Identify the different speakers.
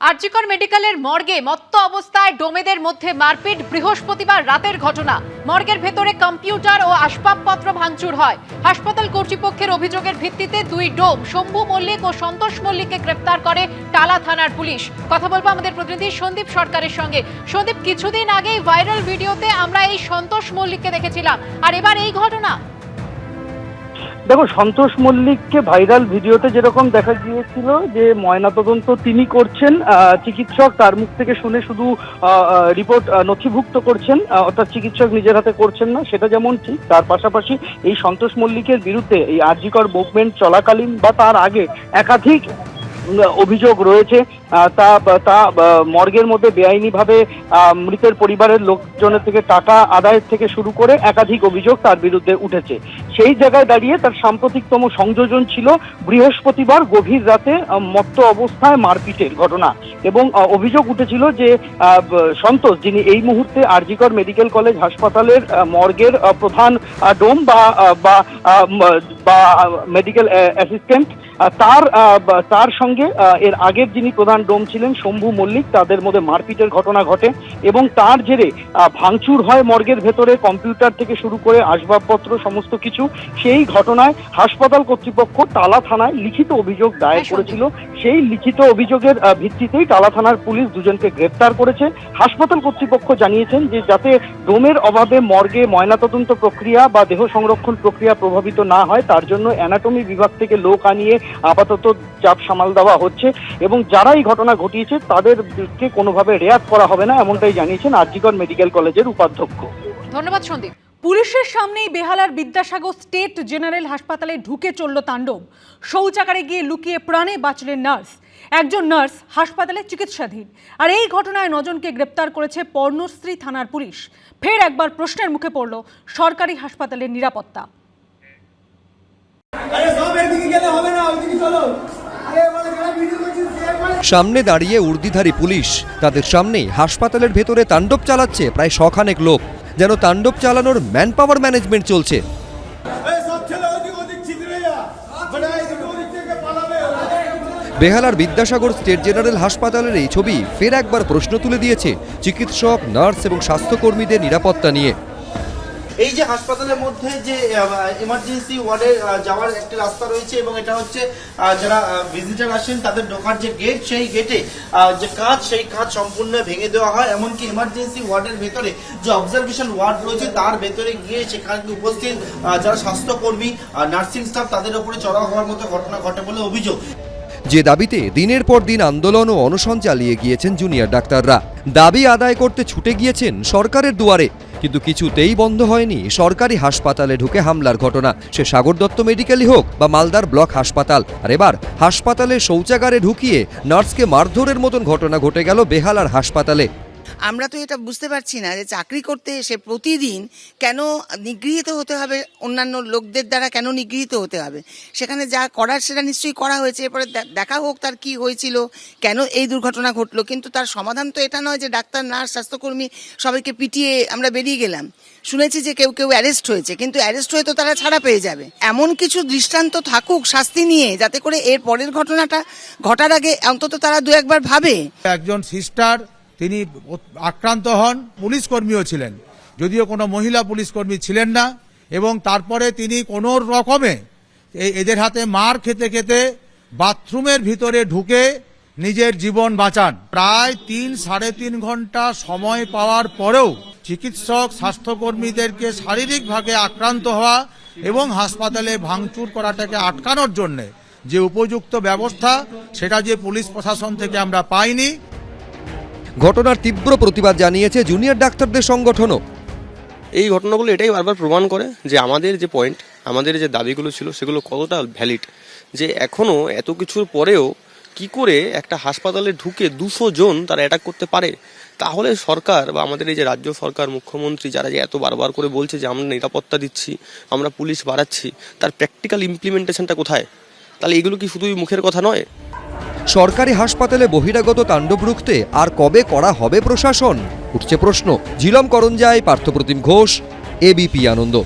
Speaker 1: আরজিকর মেডিকেলের মর্গে মত্ত অবস্থায় ডোমেদের মধ্যে মারপিট বৃহস্পতিবার রাতের ঘটনা। মর্গের ভেতরে কম্পিউটার ও আসবাবপত্র ভাঙচুর হয়। হাসপাতাল কর্তৃপক্ষের অভিযোগের ভিত্তিতে দুই ডোম, শম্ভু মল্লিক ও সন্তোষ মল্লিককে গ্রেপ্তার করে টালা থানার পুলিশ। কথা বলব আমাদের প্রতিনিধি সন্দীপ সরকারের সঙ্গে। সন্দীপ, কিছুদিন আগেই ভাইরাল ভিডিওতে আমরা এই সন্তোষ মল্লিককে দেখেছিলাম। আর এবার এই ঘটনা।
Speaker 2: দেখো, সন্তোষ মল্লিককে ভাইরাল ভিডিওতে যেরকম দেখা গিয়েছিল যে ময়নাতদন্ত তিনি করছেন চিকিৎসক তার মুখ থেকে শুনে শুধু রিপোর্ট নথিভুক্ত করছেন অর্থাৎ চিকিৎসক নিজের হাতে করছেন না, সেটা যেমন ঠিক, তার পাশাপাশি এই সন্তোষ মল্লিকের বিরুদ্ধে এই আরজিকর মুভমেন্ট চলাকালীন বা তার আগে একাধিক অভিযোগ রয়েছে তা তা মর্গের মধ্যে বেআইনিভাবে মৃতের পরিবারের লোকজনের থেকে টাকা আদায়ের থেকে শুরু করে একাধিক অভিযোগ তার বিরুদ্ধে উঠেছে। সেই জায়গায় দাঁড়িয়ে তার সাম্প্রতিকতম সংযোজন ছিল বৃহস্পতিবার গভীর রাতে মত্ত অবস্থায় মারপিটের ঘটনা। এবং অভিযোগ উঠেছিল যে সন্তোষ যিনি এই মুহূর্তে আরজিকর মেডিকেল কলেজ হাসপাতালের মর্গের প্রধান ডোম বা বা মেডিকেল অ্যাসিস্ট্যান্ট তার তার সঙ্গে এর আগের যিনি প্রধান ডোম ছিলেন শম্ভু মল্লিক তাদের মধ্যে মারপিটের ঘটনা ঘটে এবং তার জেরে ভাঙচুর হয় মর্গের ভেতরে কম্পিউটার থেকে শুরু করে আসবাবপত্র সমস্ত কিছু। সেই ঘটনায় হাসপাতাল কর্তৃপক্ষ তালা থানায় লিখিত অভিযোগ দায়ের
Speaker 1: হ্যাঁ,
Speaker 2: করেছিল। সেই লিখিত অভিযোগের ভিত্তিতেই টালা থানার পুলিশ দুজনকে গ্রেপ্তার করেছে। হাসপাতাল কর্তৃপক্ষ জানিয়েছেন যে যাতে ডোমের অভাবে মর্গে ময়নাতদন্ত প্রক্রিয়া বা দেহ সংরক্ষণ প্রক্রিয়া প্রভাবিত না হয় তার জন্য অ্যানাটমি বিভাগ থেকে লোক আনিয়ে আপাতত চাপ সামাল দেওয়া হচ্ছে এবং যারা এই ঘটনা ঘটিয়েছে তাদেরকে কোনোভাবে রেয়াত করা হবে না এমনটাই জানিয়েছেন আরজিকর মেডিকেল কলেজের উপাধ্যক্ষ।
Speaker 1: ধন্যবাদ সন্দীপ।
Speaker 3: পুলিশের সামনেই বেহালার বিদ্যাসাগর স্টেট জেনারেল হাসপাতালে ঢুকে চলল তাণ্ডব। শৌচাগারে গিয়ে লুকিয়ে প্রাণে বাঁচলেন নার্স। একজন নার্স হাসপাতালে চিকিৎসাধীন। আর এই ঘটনায় নজনকে গ্রেপ্তার করেছে পর্ণশ্রী থানার পুলিশ। ফের একবার প্রশ্নের মুখে পড়ল সরকারি হাসপাতালের নিরাপত্তা।
Speaker 4: সামনে দাঁড়িয়ে উর্দিধারী পুলিশ। তাদের সামনেই হাসপাতালের ভেতরে তাণ্ডব চালাচ্ছে প্রায় শখানেক লোক। যেন তাণ্ডব চালানোর ম্যান পাওয়ার ম্যানেজমেন্ট চলছে
Speaker 5: এই সব ছেলে ওদিক ওদিক ছিদ্রে যা বলে এইদিকে ওদিক থেকে পালাবে
Speaker 4: বেহালার বিদ্যাসাগর স্টেট জেনারেল হাসপাতালের এই ছবি ফের একবার প্রশ্ন তুলে দিয়েছে চিকিৎসক, নার্স এবং স্বাস্থ্যকর্মীদের নিরাপত্তা নিয়ে।
Speaker 6: এই যে হাসপাতালের মধ্যে যে ইমার্জেন্সি ওয়ার্ডে যাওয়ার একটা রাস্তা রয়েছে এবং এটা হচ্ছে যারা ভিজিটার আসেন, তাদের ঢোকার যে গেট সেই গেটে যে কাজ, সেই কাজ সম্পূর্ণ ভেঙে দেওয়া হয়। এমনকি ইমার্জেন্সি ওয়ার্ডের ভেতরে যে অবজারভেশন ওয়ার্ড রয়েছে, তার ভেতরে গিয়ে সেখানে উপস্থিত যারা স্বাস্থ্যকর্মী নার্সিং স্টাফ তাদের উপরে চড়া হওয়ার মতো ঘটনা ঘটে বলে অভিযোগ।
Speaker 4: যে দাবিতে দিনের পর দিন আন্দোলন ও অনশন চালিয়ে গিয়েছেন জুনিয়র ডাক্তাররা। দাবি আদায় করতে ছুটে গিয়েছেন সরকারের দুয়ারে। কিন্তু কিছুতেই বন্ধ হয়নি সরকারি হাসপাতালে ঢুকে হামলার ঘটনা। সে সাগর দত্ত মেডিকেলই হোক বা মালদার ব্লক হাসপাতাল। আর এবার হাসপাতালে শৌচাগারে ঢুকিয়ে নার্সকে মারধরের মতন ঘটনা ঘটে গেল বেহালার হাসপাতালে।
Speaker 7: আমরা তো এটা বুঝতে পারছি না যে চাকরি করতে এসে প্রতিদিন কেন নিগৃহীত হতে হবে, অন্যান্য লোকদের দ্বারা কেন নিগৃহীত হতে হবে? সেখানে যা করার সেটা নিশ্চয়ই করা হয়েছে, এরপরে দেখা হোক তার কি হয়েছিল, কেন এই দুর্ঘটনা ঘটলো, কিন্তু তার সমাধান তো এটা নয় যে ডাক্তার, নার্স, স্বাস্থ্যকর্মী সবাইকে পিটিয়ে আমরা বেরিয়ে গেলাম। শুনেছি যে কেউ কেউ অ্যারেস্ট হয়েছে, কিন্তু অ্যারেস্ট হয়ে তো তারা ছাড়া পেয়ে যাবে। এমন কিছু দৃষ্টান্ত থাকুক, শাস্তি নিয়ে, যাতে করে এর পরের ঘটনাটা ঘটার আগে অন্তত তারা দু একবার ভাবে।
Speaker 8: একজন সিস্টার তিনি আক্রান্ত হন, পুলিশ কর্মীও ছিলেন। যদিও কোনো মহিলা পুলিশ কর্মী ছিলেন না, এবং তারপরে তিনি কোনো রকমে এদের হাতে মার খেতে খেতে বাথরুমের ভিতরে ঢুকে নিজের জীবন বাঁচান। প্রায় তিন, সাড়ে তিন ঘণ্টা সময় পাওয়ার পরেও চিকিৎসক, স্বাস্থ্যকর্মীদেরকে শারীরিকভাবে আক্রান্ত হওয়া এবং হাসপাতালে ভাঙচুর করাটাকে আটকানোর জন্যে যে উপযুক্ত ব্যবস্থা, সেটা যে পুলিশ প্রশাসন থেকে আমরা পাইনি
Speaker 4: ঘটনার তীব্র প্রতিবাদ জানিয়েছে জুনিয়র ডাক্তারদের সংগঠনও।
Speaker 9: এই ঘটনাগুলো এটাই বারবার প্রমাণ করে যে আমাদের যে পয়েন্ট আমাদের যে দাবিগুলো ছিল সেগুলো কতটা ভ্যালিড যে এখনও এত কিছুর পরেও কি করে একটা হাসপাতালে ঢুকে দুশো জন তারা অ্যাটাক করতে পারে? তাহলে সরকার বা আমাদের এই যে রাজ্য সরকার, মুখ্যমন্ত্রী যারা যে এত বারবার করে বলছে যে আমরা নিরাপত্তা দিচ্ছি, আমরা পুলিশ বাড়াচ্ছি, তার প্র্যাকটিক্যাল ইমপ্লিমেন্টেশনটা কোথায়? তাহলে এগুলো কি শুধুই মুখের কথা নয়?
Speaker 4: সরকারি হাসপাতালে বহিরাগত তাণ্ডব রুখতে আর কবে করা হবে প্রশাসন? উঠছে প্রশ্ন। ঝিলম করঞ্জায় পার্থপ্রতিম ঘোষ, এবিপি আনন্দ।